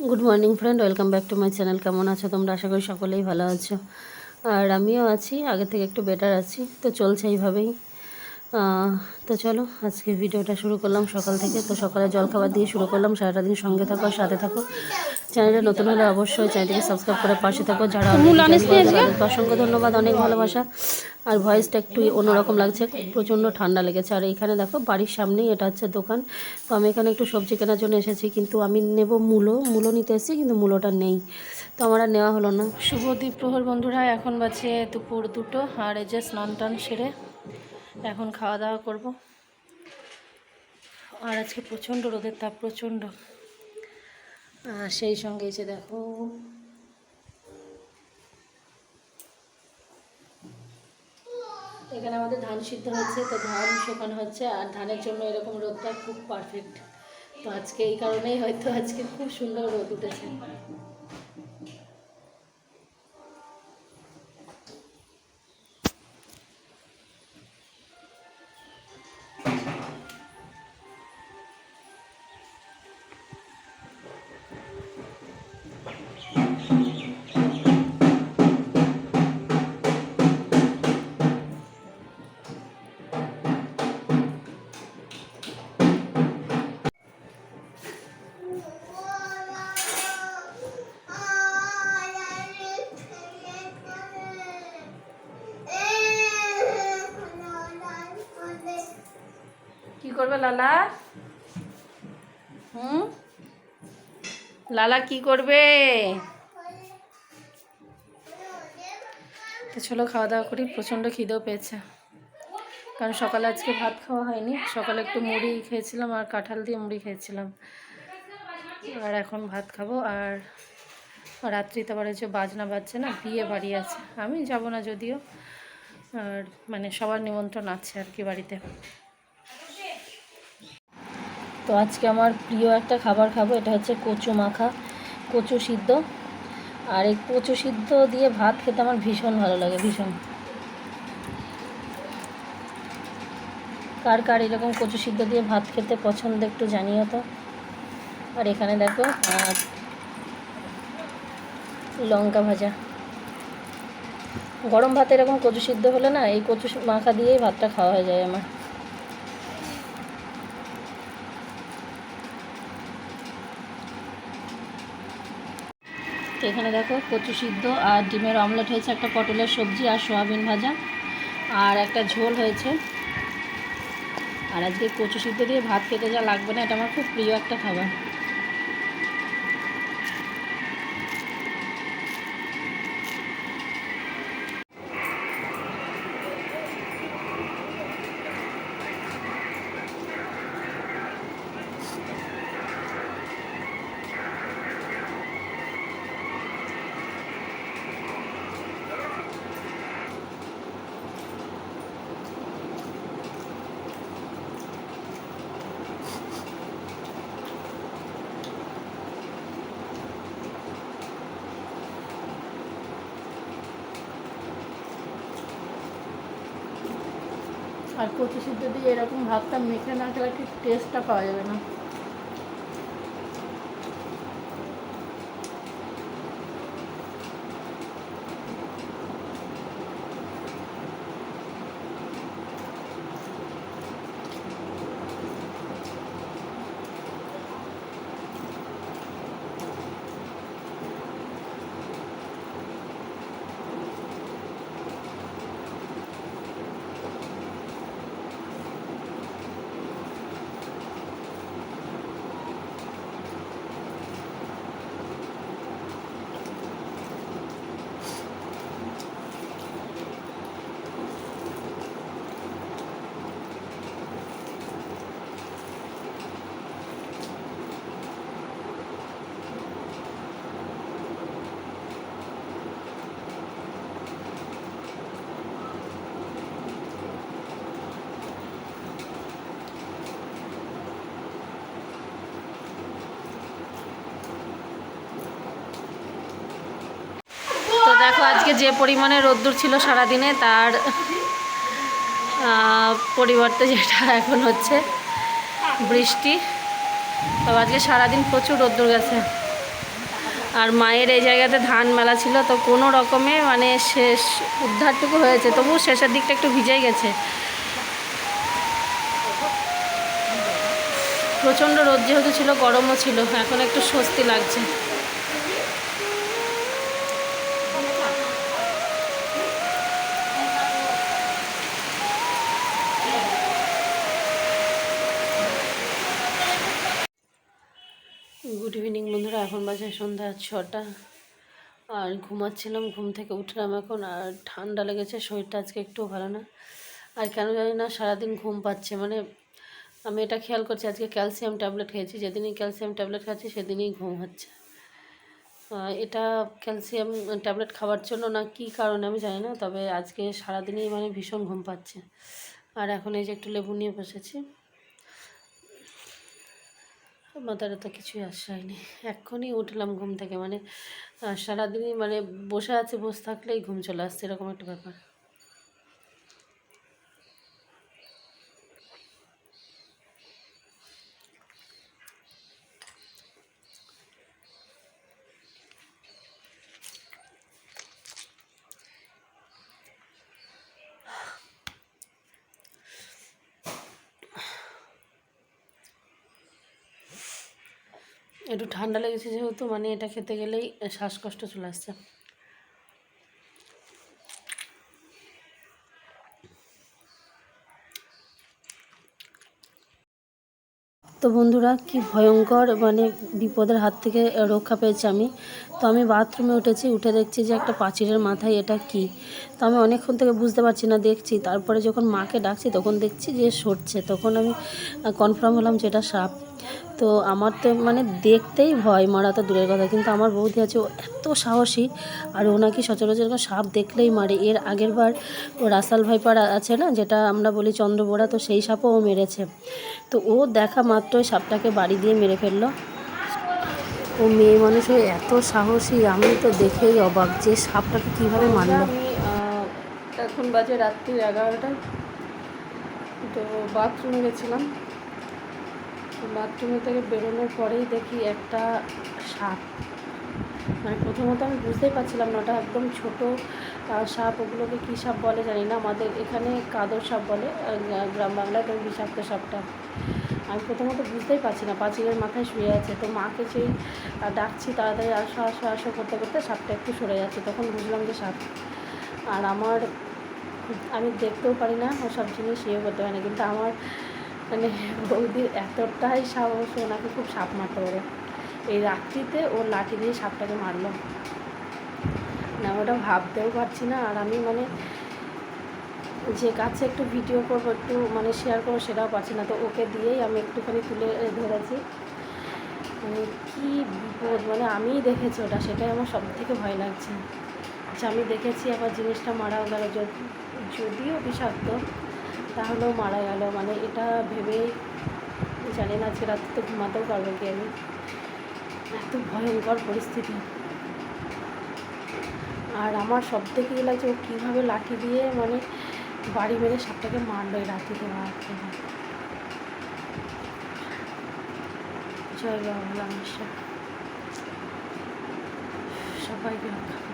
Good morning friend welcome back to my channel কেমন আছো তোমরা? আশা করি সকলেই ভালো আছো। আর আমিও আছি। আগে থেকে একটু বেটার আছি। তো চলছে এইভাবেই। তো চলো আজকে ভিডিওটা শুরু করলাম সকাল থেকে। তো সকালে জলখাবার দিয়ে শুরু করলাম। সারাটা দিন সঙ্গে থাকো সাথে থাকো। চ্যানেলটা নতুন হলে অবশ্যই চ্যানেলটিকে সাবস্ক্রাইব করে পাশে থাকো। যারা অসংখ্য ধন্যবাদ অনেক ভালোবাসা। আর ভয়েসটা একটু অন্যরকম লাগছে প্রচণ্ড ঠান্ডা লেগেছে। আর এখানে দেখো বাড়ির সামনেই এটা হচ্ছে দোকান। তো আমি এখানে একটু সবজি কেনার জন্য এসেছি কিন্তু আমি নেব মূলো। মূলো নিতে এসেছি কিন্তু মূলোটা নেই। তো আমার আর নেওয়া হলো না। শুভ দ্বীপ্রহর বন্ধুরা এখন বাজে দুপুর দুটো আর এই যে স্নান টান সেরে এখন খাওয়া দাওয়া করব। আর আজকে প্রচণ্ড রোদের তাপ, প্রচণ্ড। সেই সঙ্গে এসে দেখো। এখানে আমাদের ধান সিদ্ধ হচ্ছে, তো ধান শুকানো হচ্ছে, আর ধানের জন্য এরকম রোদটা খুব পারফেক্ট তো আজকে এই কারণেই হয়তো আজকে খুব সুন্দর রোদ উঠেছে। কি করবে লালা? হুম? লালা কি করবে? তো চলো খাওয়া দাওয়া করি, প্রচণ্ড খিদেও পেয়েছে। কারণ সকালে আজকে ভাত খাওয়া হয়নি। সকালে একটু মুড়ি খেয়েছিলাম আর কাঁঠাল দিয়ে মুড়ি খেয়েছিলাম। আর এখন ভাত খাব। আর রাত্রিতে আবার যে বাজনা বাজছে না, বিয়ে বাড়ি আছে। আমি যাব না যদিও। আর মানে সবার নিমন্ত্রণ আছে আর কি বাড়িতে। তো আজকে আমার প্রিয় একটা খাবার খাব, এটা হচ্ছে কচু মাখা, কচু সিদ্ধ। আর এই কচু সিদ্ধ দিয়ে ভাত খেতে আমার ভীষণ ভালো লাগে, ভীষণ। কার কার এরকম কচু সিদ্ধ দিয়ে ভাত খেতে পছন্দ একটু জানিও তো। আর এখানে দেখো আর লঙ্কা ভাজা। গরম ভাতে এরকম কচু সিদ্ধ হলে না, এই কচু মাখা দিয়েই ভাতটা খাওয়া হয়ে যায় আমার। তো এখানে দেখো কচু সিদ্ধ আর ডিমের অমলেট হয়েছে, একটা পটলের সবজি আর সোয়াবিন ভাজা, আর একটা ঝোল হয়েছে। আর আজকে কচু সিদ্ধ দিয়ে ভাত খেতে যা লাগবে না, এটা আমার খুব প্রিয় একটা খাবার। আর কচু সিদ্ধ দিয়ে এরকম ভাতটা মেখে না খেলে ঠিক টেস্টটা পাওয়া যাবে না। দেখো, আজকে যে পরিমাণে রোদ্দুর ছিল সারাদিনে, তার পরিবর্তে যেটা এখন হচ্ছে বৃষ্টি। তো আজকে সারাদিন প্রচুর রোদ্দুর গেছে। আর মায়ের এই জায়গাতে ধান মেলা ছিল, তো কোনো রকমে মানে শেষ, উদ্ধারটুকু হয়েছে। তবু শেষের দিকটা একটু ভিজে গেছে। প্রচণ্ড রোদ যেহেতু ছিল, গরমও ছিল, এখন একটু স্বস্তি লাগছে। এখন বাজে সন্ধ্যা ছটা আর ঘুমাচ্ছিলাম, ঘুম থেকে উঠলাম এখন আর ঠান্ডা লেগেছে, শরীরটা আজকে একটু ভালো না। আর কেন জানি না সারাদিন ঘুম পাচ্ছে মানে আমি এটা খেয়াল করছি, আজকে ক্যালসিয়াম ট্যাবলেট খেয়েছি, যেদিনই ক্যালসিয়াম ট্যাবলেট খাচ্ছি সেদিনই ঘুম হচ্ছে। এটা ক্যালসিয়াম ট্যাবলেট খাওয়ার জন্য না কী কারণে আমি জানি না, তবে আজকে সারাদিনই মানে ভীষণ ঘুম পাচ্ছে। আর এখন এই যে একটু লেবু নিয়ে বসেছি। মাথাটা তো কিছুই আশ্রয়নি এক্ষুনি উঠলাম ঘুম থেকে। মানে সারাদিনই মানে বসে আছে, বসে থাকলেই ঘুম চলে আসছে, এরকম একটা ব্যাপার। একটু ঠান্ডা লেগেছে যেহেতু মানে এটা খেতে গেলেই শ্বাসকষ্ট চলে আসছে। তো বন্ধুরা, কি ভয়ঙ্কর মানে বিপদের হাত থেকে রক্ষা পেয়েছি আমি। তো আমি বাথরুমে উঠেছি, উঠে দেখছি যে একটা পাঁচিলের মাথায় এটা কি। তো আমি অনেকক্ষণ থেকে বুঝতে পারছি না, দেখছি। তারপরে যখন মাকে ডাকছি, তখন দেখছি যে সরছে। তখন আমি কনফার্ম হলাম যে এটা সাপ। তো আমার তো মানে দেখতেই ভয় মারা তো দূরের কথা। কিন্তু আমার বৌদি আছে ও এত সাহসী আর ও নাকি সচরাচর সাপ দেখলেই মারে। এর আগের বার ও রাসাল ভাইপার আছে না যেটা আমরা বলি চন্দ্রবোড়া তো সেই সাপও ও মেরেছে। তো ও দেখা মাত্রই সাপটাকে বাড়ি দিয়ে মেরে ফেলল। ও মেয়ে মানুষ হয়ে এত সাহসী আমি তো দেখেই অবাক যে সাপটাকে কীভাবে মারলো। এখন বাজে রাত্রি এগারোটা। তো বাথরুমে গেছিলাম। বাথরুমে থেকে বেরোনোর পরেই দেখি একটা সাপ। মানে প্রথমত আমি বুঝতেই পারছিলাম না, ওটা একদম ছোট সাপ, ওগুলোকে কী সাপ বলে জানি না। আমাদের এখানে কাদর সাপ বলে গ্রাম বাংলায় তো বিষাক্ত সাপটা। আমি প্রথমত বুঝতেই পারছি না, পাঁচিলের মাথায় শুয়ে আছে। তো মাকে সেই ডাকছি, তাড়াতাড়ি আসো আসো আসো করতে করতে সাপটা একটু সরে যাচ্ছে। তখন বুঝলাম যে সাপ। আর আমার, আমি দেখতেও পারি না, ওসব জিনিস ইয়ে করতে পারি না। কিন্তু আমার মানে বৌদির এতটাই সাহস ওনাকে খুব সাপ মারতে পারে এই রাত্রিতে ও লাঠি দিয়ে সাপটাকে মারলো। না, ওটা ভাবতেও পারছি না। আর আমি মানে যে কাছে একটু ভিডিও করব, একটু মানে শেয়ার করব সেটাও পারছি না। তো ওকে দিয়েই আমি একটুখানি তুলে ধরেছি। মানে কী বিপদ মানে আমিই দেখেছি ওটা। সেটাই আমার সব থেকে ভয় লাগছে। যে আমি দেখেছি আবার জিনিসটা মারাও গেল। যদি- যদিও বিষাক্ত তাহলেও মারা গেল মানে এটা ভেবেই জানি না আজকে রাত্রে তো ঘুমাতেও পারব কি আমি। এত ভয়ঙ্কর পরিস্থিতি। আর আমার সব থেকে লাগছে ও কীভাবে লাঠি দিয়ে মানে বাড়ি মেরে সাপটাকে মারলো এই রাত্রিতে বাড়তে জয় বাবা সবাইকে করুন।